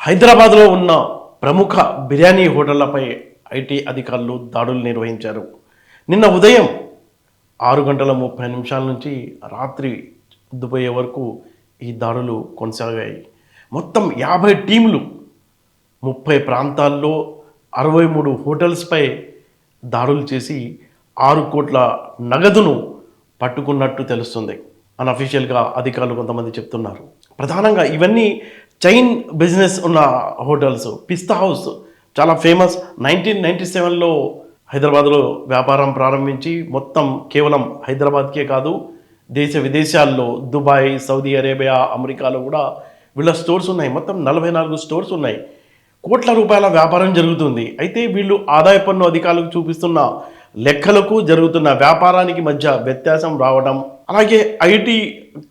హైదరాబాద్లో ఉన్న ప్రముఖ బిర్యానీ హోటళ్ళపై ఐటీ అధికారులు దాడులు నిర్వహించారు. నిన్న ఉదయం ఆరు గంటల ముప్పై నిమిషాల నుంచి రాత్రి పొద్దుపోయే వరకు ఈ దాడులు కొనసాగాయి. మొత్తం యాభై టీంలు ముప్పై ప్రాంతాల్లో అరవై మూడు హోటల్స్పై దాడులు చేసి ఆరు కోట్ల నగదును పట్టుకున్నట్టు తెలుస్తుంది. అన్అఫీషియల్గా అధికారులు కొంతమంది చెప్తున్నారు. ప్రధానంగా ఇవన్నీ చైన్ బిజినెస్ ఉన్న హోటల్స్ పిస్తా హౌస్ చాలా ఫేమస్. నైన్టీన్ నైంటీ సెవెన్లో హైదరాబాద్లో వ్యాపారం ప్రారంభించి మొత్తం కేవలం హైదరాబాద్కే కాదు దేశ విదేశాల్లో దుబాయ్ సౌదీ అరేబియా అమెరికాలో కూడా వీళ్ళ స్టోర్స్ ఉన్నాయి. మొత్తం నలభై నాలుగు స్టోర్స్ ఉన్నాయి. కోట్ల రూపాయల వ్యాపారం జరుగుతుంది. అయితే వీళ్ళు ఆదాయ పన్ను అధికారులకు చూపిస్తున్న లెక్కలకు జరుగుతున్న వ్యాపారానికి మధ్య వ్యత్యాసం రావడం అలాగే ఐటీ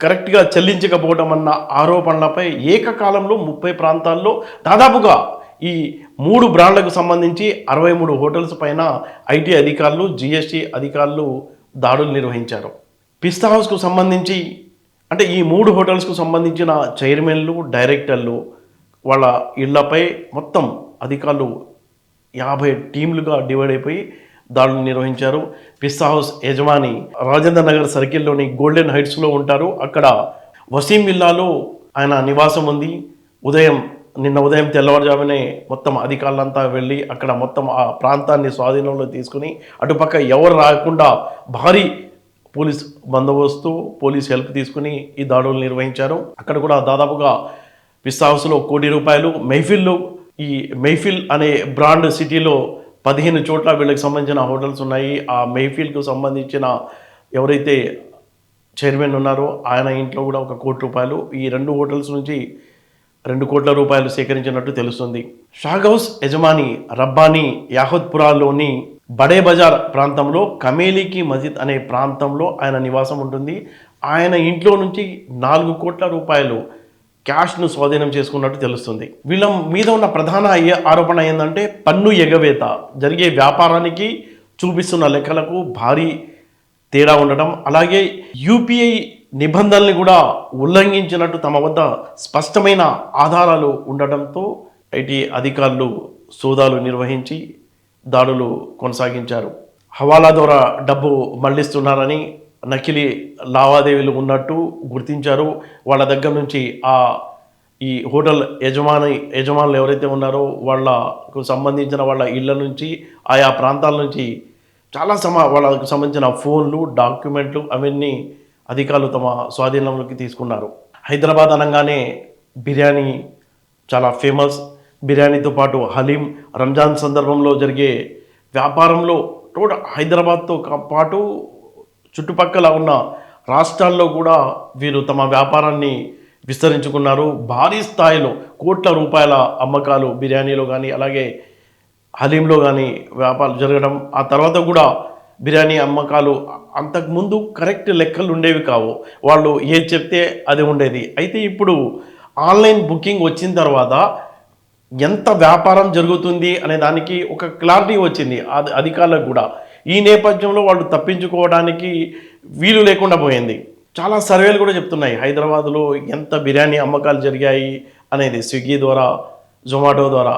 కరెక్ట్గా చెల్లించకపోవడం అన్న ఆరోపణలపై ఏకకాలంలో ముప్పై ప్రాంతాల్లో దాదాపుగా ఈ మూడు బ్రాండ్లకు సంబంధించి అరవై మూడు హోటల్స్ పైన ఐటీ అధికారులు జిఎస్టీ అధికారులు దాడులు నిర్వహించారు. పిస్తా హౌస్కు సంబంధించి అంటే ఈ మూడు హోటల్స్కు సంబంధించిన చైర్మన్లు డైరెక్టర్లు వాళ్ళ ఇళ్ళపై మొత్తం అధికారులు యాభై టీంలుగా డివైడ్ అయిపోయి దాడులు నిర్వహించారు. పిస్తా హౌస్ యజమాని రాజేంద్ర నగర్ సర్కిల్లోని గోల్డెన్ హైట్స్లో ఉంటారు. అక్కడ వసీం విల్లాలో ఆయన నివాసం ఉంది. ఉదయం నిన్న ఉదయం తెల్లవారుజామునే మొత్తం అధికారులంతా వెళ్ళి అక్కడ మొత్తం ఆ ప్రాంతాన్ని స్వాధీనంలో తీసుకుని అటుపక్క ఎవరు రాకుండా భారీ పోలీస్ బందోబస్తు పోలీస్ హెల్ప్ తీసుకుని ఈ దాడులు నిర్వహించారు. అక్కడ కూడా దాదాపుగా పిస్తా హౌస్లో కోటి రూపాయలు మెహఫిల్లో ఈ మెహఫిల్ అనే బ్రాండ్ సిటీలో పదిహేను చోట్ల వీళ్ళకి సంబంధించిన హోటల్స్ ఉన్నాయి. ఆ మెహఫిల్కు సంబంధించిన ఎవరైతే చైర్మన్ ఉన్నారో ఆయన ఇంట్లో కూడా ఒక కోటి రూపాయలు. ఈ రెండు హోటల్స్ నుంచి రెండు కోట్ల రూపాయలు సేకరించినట్టు తెలుస్తుంది. షాగ్ హౌస్ యజమాని రబ్బానీ యాహద్పురాలోని బడే బజార్ ప్రాంతంలో కమేలీకి మజిద్ అనే ప్రాంతంలో ఆయన నివాసం ఉంటుంది. ఆయన ఇంట్లో నుంచి నాలుగు కోట్ల రూపాయలు క్యాష్ను స్వాధీనం చేసుకున్నట్టు తెలుస్తుంది. వీళ్ళ మీద ఉన్న ప్రధాన ఆరోపణ ఏంటంటే పన్ను ఎగవేత. జరిగే వ్యాపారానికి చూపిస్తున్న లెక్కలకు భారీ తేడా ఉండటం. అలాగే యూపీఐ నిబంధనల్ని కూడా ఉల్లంఘించినట్టు తమ వద్ద స్పష్టమైన ఆధారాలు ఉండటంతో ఐటీ అధికారులు సోదాలు నిర్వహించి దాడులు కొనసాగించారు. హవాలా ద్వారా డబ్బు మళ్ళిస్తున్నారని నకిలీ లావాదేవీలు ఉన్నట్టు గుర్తించారు. వాళ్ళ దగ్గర నుంచి ఆ ఈ హోటల్ యజమాని యజమానులు ఎవరైతే ఉన్నారో వాళ్ళకు సంబంధించిన వాళ్ళ ఇళ్ళ నుంచి ఆయా ప్రాంతాల నుంచి చాలా సమా వాళ్ళకు సంబంధించిన ఫోన్లు డాక్యుమెంట్లు అవన్నీ అధికారులు తమ స్వాధీనంలోకి తీసుకున్నారు. హైదరాబాద్ అనగానే బిర్యానీ చాలా ఫేమస్. బిర్యానీతో పాటు హలీం రంజాన్ సందర్భంలో జరిగే వ్యాపారంలో టోటల్ హైదరాబాద్తో పాటు చుట్టుపక్కల ఉన్న రాష్ట్రాల్లో కూడా వీరు తమ వ్యాపారాన్ని విస్తరించుకున్నారు. భారీ స్థాయిలో కోట్ల రూపాయల అమ్మకాలు బిర్యానీలో కానీ అలాగే హలీంలో కానీ వ్యాపారాలు జరగడం ఆ తర్వాత కూడా బిర్యానీ అమ్మకాలు అంతకుముందు కరెక్ట్ లెక్కలు ఉండేవి కావు. వాళ్ళు ఏది చెప్తే అది ఉండేది. అయితే ఇప్పుడు ఆన్లైన్ బుకింగ్ వచ్చిన తర్వాత ఎంత వ్యాపారం జరుగుతుంది అనే దానికి ఒక క్లారిటీ వచ్చింది. అది అధికారులకు కూడా. ఈ నేపథ్యంలో వాళ్ళు తప్పించుకోవడానికి వీలు లేకుండా పోయింది. చాలా సర్వేలు కూడా చెప్తున్నాయి. హైదరాబాద్లో ఎంత బిర్యానీ అమ్మకాలు జరిగాయి అనేది స్విగ్గీ ద్వారా జొమాటో ద్వారా.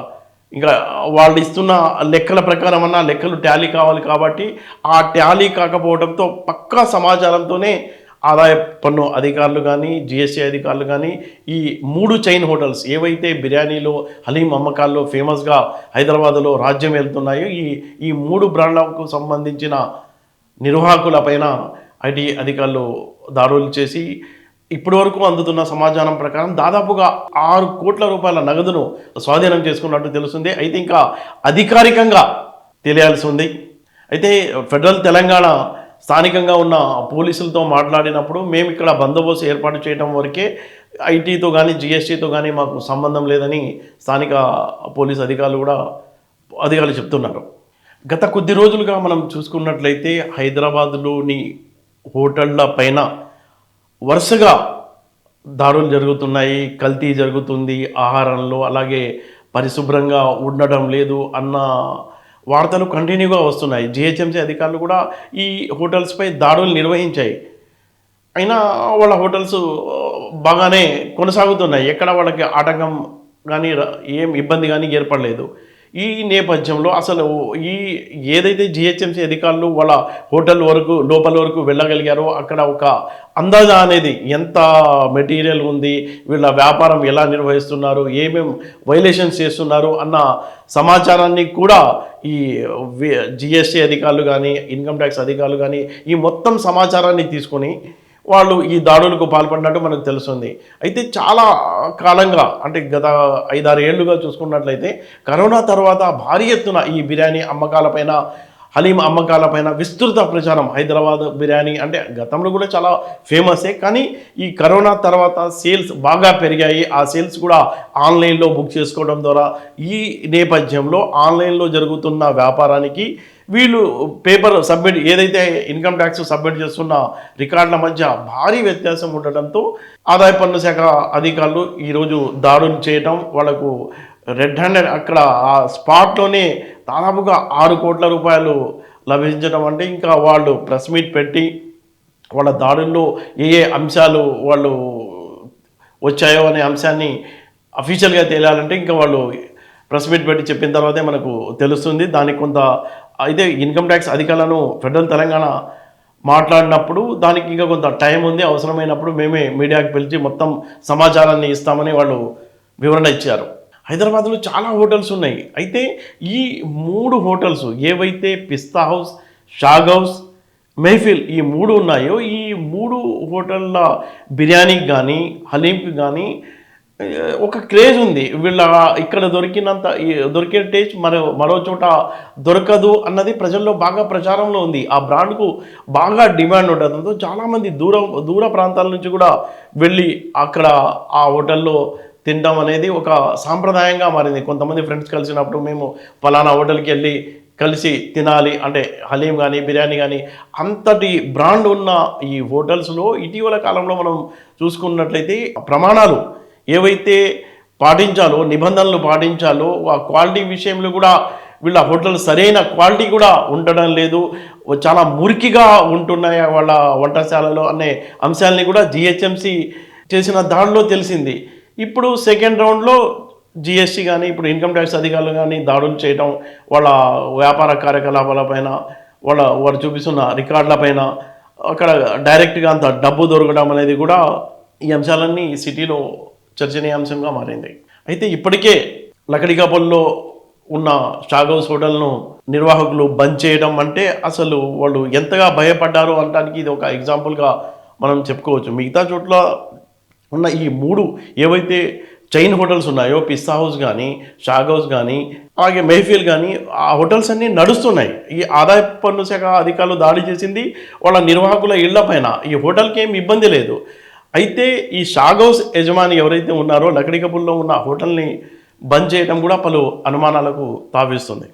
ఇంకా వాళ్ళు ఇస్తున్న లెక్కల ప్రకారం అన్న లెక్కలు టాలీ కావాలి కాబట్టి ఆ టాలీ కాకపోవడంతో పక్కా సమాచారంతోనే ఆదాయ పన్ను అధికారులు కానీ జిఎస్టీ అధికారులు కానీ ఈ మూడు చైన్ హోటల్స్ ఏవైతే బిర్యానీలో హలీం అమ్మకాల్లో ఫేమస్గా హైదరాబాద్లో రాజ్యం వెళ్తున్నాయో ఈ ఈ మూడు బ్రాండ్లకు సంబంధించిన నిర్వాహకులపైన ఐటీ అధికారులు దాడులు చేసి ఇప్పటి వరకు అందుతున్న సమాచారం ప్రకారం దాదాపుగా ఆరు కోట్ల రూపాయల నగదును స్వాధీనం చేసుకున్నట్టు తెలుస్తుంది. అయితే ఇంకా అధికారికంగా తెలియాల్సి ఉంది. అయితే ఫెడరల్ తెలంగాణ స్థానికంగా ఉన్న పోలీసులతో మాట్లాడినప్పుడు మేము ఇక్కడ బందోబస్తు ఏర్పాటు చేయడం వరకే ఐటీతో కానీ జిఎస్టీతో కానీ మాకు సంబంధం లేదని స్థానిక పోలీస్ అధికారులు కూడా అధికారులు చెప్తున్నారు. గత కొద్ది రోజులుగా మనం చూసుకున్నట్లయితే హైదరాబాద్లోని హోటళ్ళ పైన వరుసగా దాడులు జరుగుతున్నాయి కల్తీ జరుగుతుంది ఆహారంలో అలాగే పరిశుభ్రంగా ఉండడం లేదు అన్న వార్తలు కంటిన్యూగా వస్తున్నాయి. జిహెచ్ఎంసీ అధికారులు కూడా ఈ హోటల్స్పై దాడులు నిర్వహించాయి. అయినా వాళ్ళ హోటల్స్ బాగానే కొనసాగుతున్నాయి. ఎక్కడ వాళ్ళకి ఆటంకం కానీ ఏం ఇబ్బంది కానీ ఏర్పడలేదు. ఈ నేపథ్యంలో అసలు ఈ ఏదైతే జిహెచ్ఎంసీ అధికారులు వాళ్ళ హోటల్ వరకు లోపల వరకు వెళ్ళగలిగారో అక్కడ ఒక అందాజా అనేది ఎంత మెటీరియల్ ఉంది వీళ్ళ వ్యాపారం ఎలా నిర్వహిస్తున్నారు ఏమేం వైలేషన్స్ చేస్తున్నారు అన్న సమాచారాన్ని కూడా ఈ జిఎస్టీ అధికారులు కానీ ఇన్కమ్ ట్యాక్స్ అధికారులు కానీ ఈ మొత్తం సమాచారాన్ని తీసుకొని వాళ్ళు ఈ దాడులకు పాల్పడినట్టు మనకు తెలుస్తుంది. అయితే చాలా కాలంగా అంటే గత ఐదారు ఏళ్ళుగా చూసుకున్నట్లయితే కరోనా తర్వాత భారీ ఎత్తున ఈ బిర్యానీ అమ్మకాలపైన హలీం అమ్మకాలపైన విస్తృత ప్రచారం. హైదరాబాద్ బిర్యానీ అంటే గతంలో కూడా చాలా ఫేమసే కానీ ఈ కరోనా తర్వాత సేల్స్ బాగా పెరిగాయి. ఆ సేల్స్ కూడా ఆన్లైన్లో బుక్ చేసుకోవడం ద్వారా ఈ నేపథ్యంలో ఆన్లైన్లో జరుగుతున్న వ్యాపారానికి వీళ్ళు పేపర్ సబ్మిట్ ఏదైతే ఇన్కమ్ ట్యాక్స్ సబ్మిట్ చేస్తున్న రికార్డుల మధ్య భారీ వ్యత్యాసం ఉండటంతో ఆదాయ పన్ను శాఖ అధికారులు ఈరోజు దాడులు చేయటం వాళ్ళకు రెడ్ హ్యాండెడ్ అక్కడ ఆ స్పాట్లోనే దాదాపుగా ఆరు కోట్ల రూపాయలు లభించడం అంటే ఇంకా వాళ్ళు ప్రెస్ మీట్ పెట్టి వాళ్ళ దాడుల్లో ఏ ఏ అంశాలు వాళ్ళు వచ్చాయో అనే అంశాన్ని అఫీషియల్గా తేలాలంటే ఇంకా వాళ్ళు ప్రెస్ మీట్ పెట్టి చెప్పిన తర్వాతే మనకు తెలుస్తుంది. దానికి కొంత అయితే ఇన్కమ్ ట్యాక్స్ అధికారులను ఫెడరల్ తెలంగాణ మాట్లాడినప్పుడు దానికి ఇంకా కొంత టైం ఉంది అవసరమైనప్పుడు మేమే మీడియాకి పిలిచి మొత్తం సమాచారాన్ని ఇస్తామని వాళ్ళు వివరణ ఇచ్చారు. హైదరాబాద్లో చాలా హోటల్స్ ఉన్నాయి. అయితే ఈ మూడు హోటల్స్ ఏవైతే పిస్తా హౌస్ షాగ్ హౌస్ మెహఫిల్ ఈ మూడు ఉన్నాయో ఈ మూడు హోటళ్ళ బిర్యానీకి కానీ హలీంకి కానీ ఒక క్రేజ్ ఉంది. వీళ్ళ ఇక్కడ దొరికినంత ఈ దొరికే టేస్ట్ మరో మరో చోట దొరకదు అన్నది ప్రజల్లో బాగా ప్రచారంలో ఉంది. ఆ బ్రాండ్కు బాగా డిమాండ్ ఉండడంతో చాలామంది దూరం దూర ప్రాంతాల నుంచి కూడా వెళ్ళి అక్కడ ఆ హోటల్లో తినడం అనేది ఒక సాంప్రదాయంగా మారింది. కొంతమంది ఫ్రెండ్స్ కలిసినప్పుడు మేము ఫలానా హోటల్కి వెళ్ళి కలిసి తినాలి. అంటే హలీం కానీ బిర్యానీ కానీ అంతటి బ్రాండ్ ఉన్న ఈ హోటల్స్లో ఇటీవల కాలంలో మనం చూసుకున్నట్లయితే ప్రమాణాలు ఏవైతే పాటించాలో నిబంధనలు పాటించాలో ఆ క్వాలిటీ విషయంలో కూడా వీళ్ళ హోటల్ సరైన క్వాలిటీ కూడా ఉండడం లేదు. చాలా మురికిగా ఉంటున్నాయి వాళ్ళ వంటశాలలో అనే అంశాలని కూడా జిహెచ్ఎంసి చేసిన దాడిలో తెలిసింది. ఇప్పుడు సెకండ్ రౌండ్లో జిఎస్టీ కానీ ఇప్పుడు ఇన్కమ్ ట్యాక్స్ అధికారులు కానీ దాడులు చేయడం వాళ్ళ వ్యాపార కార్యకలాపాలపైన వాళ్ళ వారు చూపిస్తున్న రికార్డులపైన అక్కడ డైరెక్ట్గా అంత డబ్బు దొరకడం అనేది కూడా ఈ అంశాలన్నీ సిటీలో చర్చనీయాంశంగా మారింది. అయితే ఇప్పటికే లకడికాపల్లో ఉన్న స్టాగ్ హౌస్ హోటల్ను నిర్వాహకులు బంద్ చేయడం అంటే అసలు వాళ్ళు ఎంతగా భయపడ్డారో అనడానికి ఇది ఒక ఎగ్జాంపుల్గా మనం చెప్పుకోవచ్చు. మిగతా చోట్ల ఉన్న ఈ మూడు ఏవైతే చైన్ హోటల్స్ ఉన్నాయో పిస్తా హౌస్ కానీ షాగ్ హౌస్ కానీ అలాగే మెహఫిల్ కానీ ఆ హోటల్స్ అన్నీ నడుస్తున్నాయి. ఈ ఆదాయ పన్ను శాఖ అధికారులు దాడి చేసింది వాళ్ళ నిర్వాహకుల ఇళ్ళ పైన. ఈ హోటల్కి ఏం ఇబ్బంది లేదు. అయితే ఈ షాగ్ హౌస్ యజమాని ఎవరైతే ఉన్నారో లకడికపుల్లో ఉన్న హోటల్ని బంద్ చేయడం కూడా పలు అనుమానాలకు తావిస్తుంది.